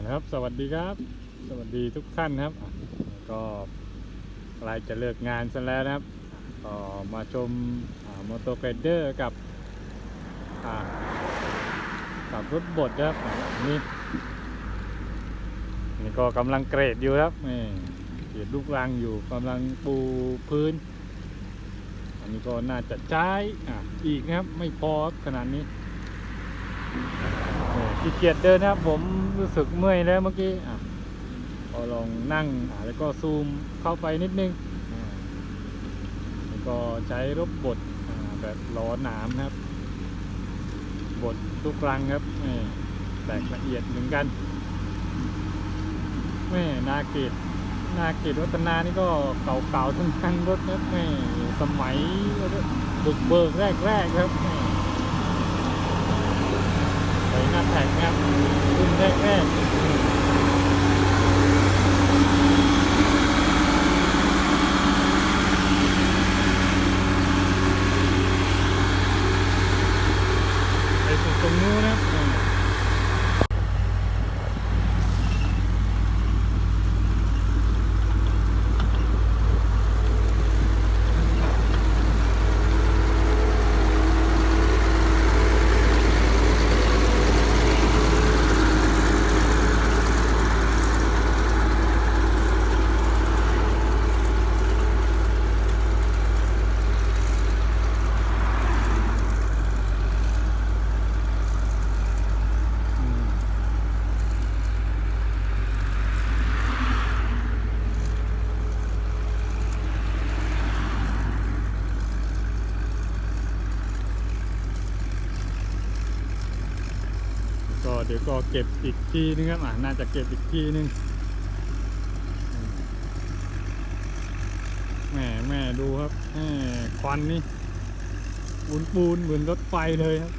ะครับ สวัสดีครับ สวัสดีทุกท่านครับ ก็ใกล้จะเลิกงานซะแล้วนะครับก็มาชมมอเตอร์ไกเดอร์กับกับรถบดครับนี่นี่ก็กำลังเกรดอยู่ครับนี่เกรดลูกรังอยู่กำลังปูพื้น อันนี้ก็น่าจะใช้อะอีกนะครับ ไม่พอขนาดนี้เออขี้เกียจเดินนะครับผม รู้สึกเมื่อยแล้วเมื่อกี้อพอลองนั่งแล้วก็ซูมเข้าไปนิดนึงแล้วก็ใช้รบบดแบบล้อหนามนะครับ บดทุกรังครับแตกละเอียดเหมือนกันแม่นาเกตนาเกตวัฒนานี่ก็เก่าๆทั้งทั้งรถนะแม่สมัยบุกเบิกแรกๆครับแม่ใส่หน้าแท็กครับรุ่น แรกแรกไปสู่ตรงนู้นนะครับอืมก็ เดี๋ยวก็เก็บอีกทีนึงครับอะน่าจะเก็บอีกทีนึงแม่แม่ดูครับแม่ควันนี่ปูนปูนเหมือนรถไฟเลยครับ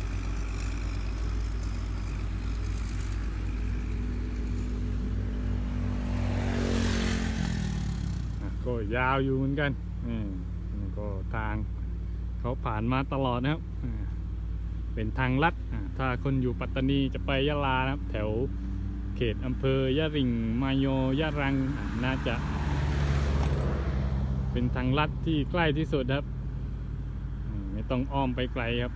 ก็ยาวอยู่เหมือนกันนี่ก็ทางเขาผ่านมาตลอดนะครับ เป็นทางลัดถ้าคนอยู่ปัตตานีจะไปยะลานะครับ แถวเขตอำเภอยะริงมายโยยะรังน่าจะเป็นทางลัดที่ใกล้ที่สุดครับ ไม่ต้องอ้อมไปไกลครับ